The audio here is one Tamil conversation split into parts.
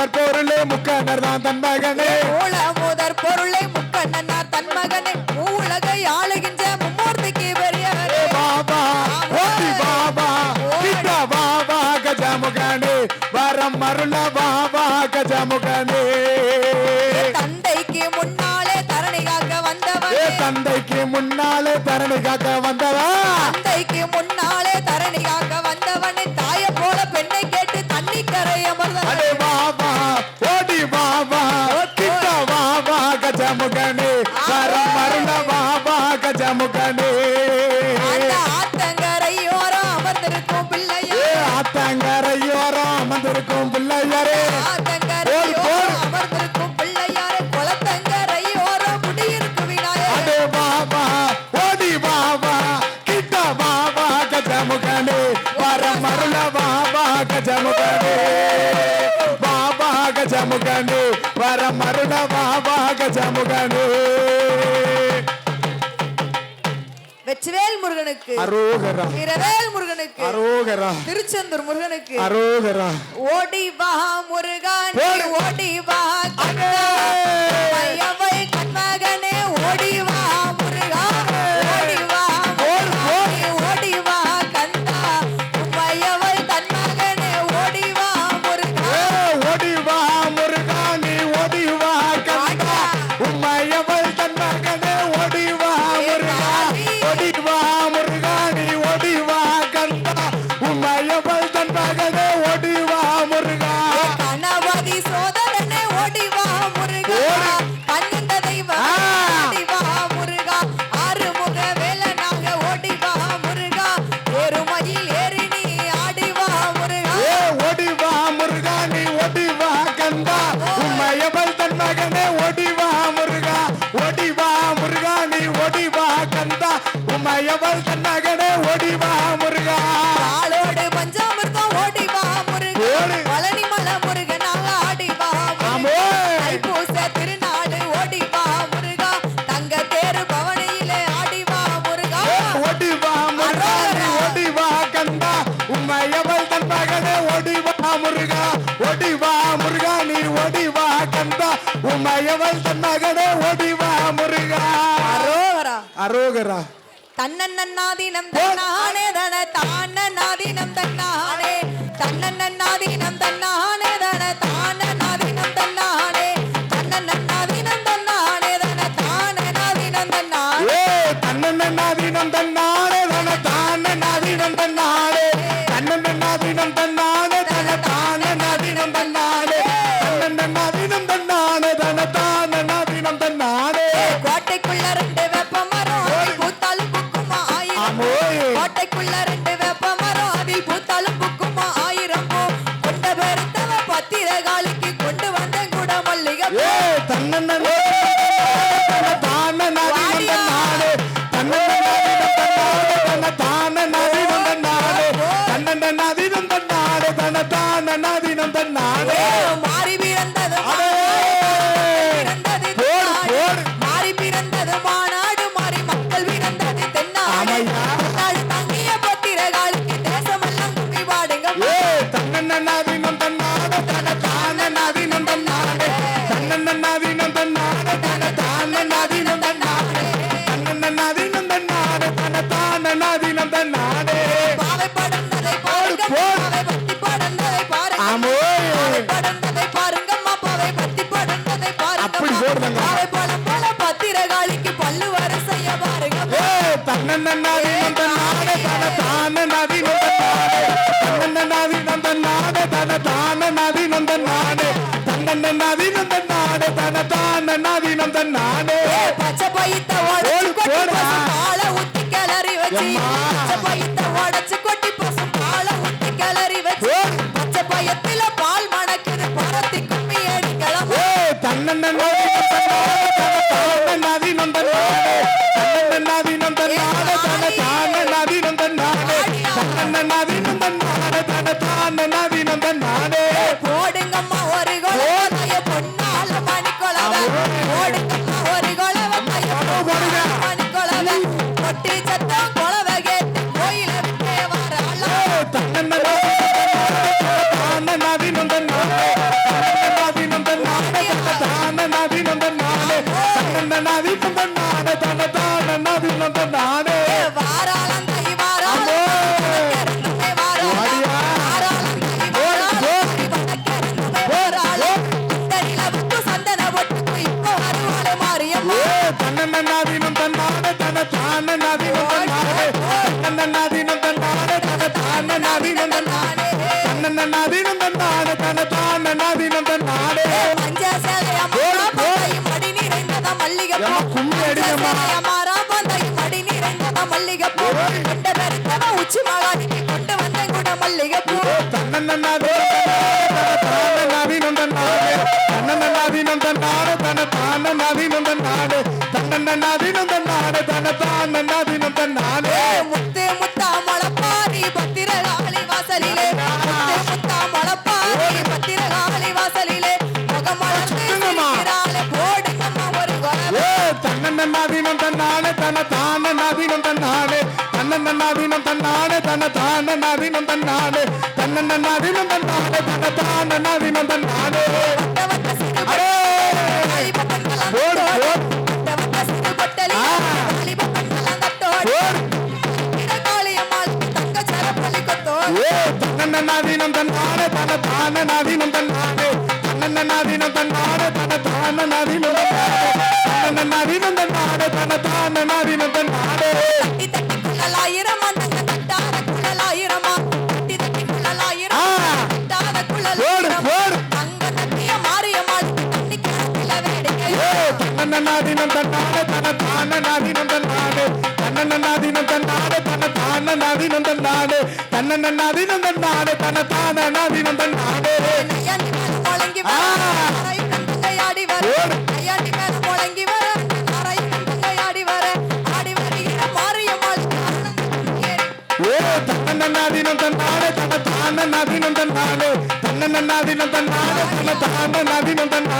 முதற் பொருளே முக்கண்ணர் தான் தன் மகனே. மூல முதற் பொருளை முக்கண்ணனா தன் மகனே. உலகை ஆளுகின்ற மும்மூர்த்திக்கு பெரியவரே. பாபா ஓடி பாபா கிட்ட பாபா கஜமுகனே. வரம் மருள பாபா கஜமுகனே. தந்தைக்கு முன்னாலே தரணி காக்க வந்தவன். தந்தைக்கு முன்னாலே தரணி காக்க வந்தவன் தந்தைக்கு முன்னாலே அமர்ந்திருக்கும் பிள்ளையாரே. அமர்ந்திருக்கும் பிள்ளையாரே குளத்தங்கரை ஓரம் குடியிருக்கு விநாயகே பாபா ஓடி பாபா கிட்ட பாபா கஜமுகனே. வர மருள பாபா கஜமுகனே. பாபா கஜமுகனே. வர மருள பாபா கஜமுகனே. வெற்றிவேல் முருகனுக்கு அரோகரா. இரவேல் முருகனுக்கு அரோகரா. திருச்செந்தூர் முருகனுக்கு. அரோகரா. ஓடி வா முருகன் ஓடி. வா தன்னன்னா தினம் தன்னானே தன தானன்னா தினம் தன்னானே சத்திர காலிக்கு கொண்டு வந்த கூட மல்லிகை தன்ன நாதி வந்த நாடு தன தான நாதி வந்த நாடு தன்னாடு தனக்கு தன தான் நன்னாதீனம் தன் நானே. பச்சை போய் pagar. நதினந்தன்னானே தன்னன்ன நதினந்தன்னானே தனதான நதினந்தன்னானே ஓடு ஓடு. தன்னன்னாதீனம் தன தான நாதீனம் தன தான நாதீனம் தன்னநாதினம் தன்னாடு தன தானநாதினம் தன்னாடு தன்னநாதினம் தன்னாடு தன தானநாதினம் தன்னாடு தன்னநாதினம் தன்னாடு தன தானநாதினம் தன்னாடு விளையாடி வர தன்னன்னாதினம் தன்னாலே தன தானன்னாதினம் தன்னாலே தன்னன்னாதினம் தன்னாலே தன தானன்னாதினம் தன்னாலே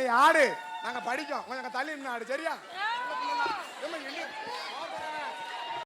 நீ ஆடு. நாங்க படிக்கோம் கொஞ்சம் தள்ளி நின்று ஆடு. சரியா?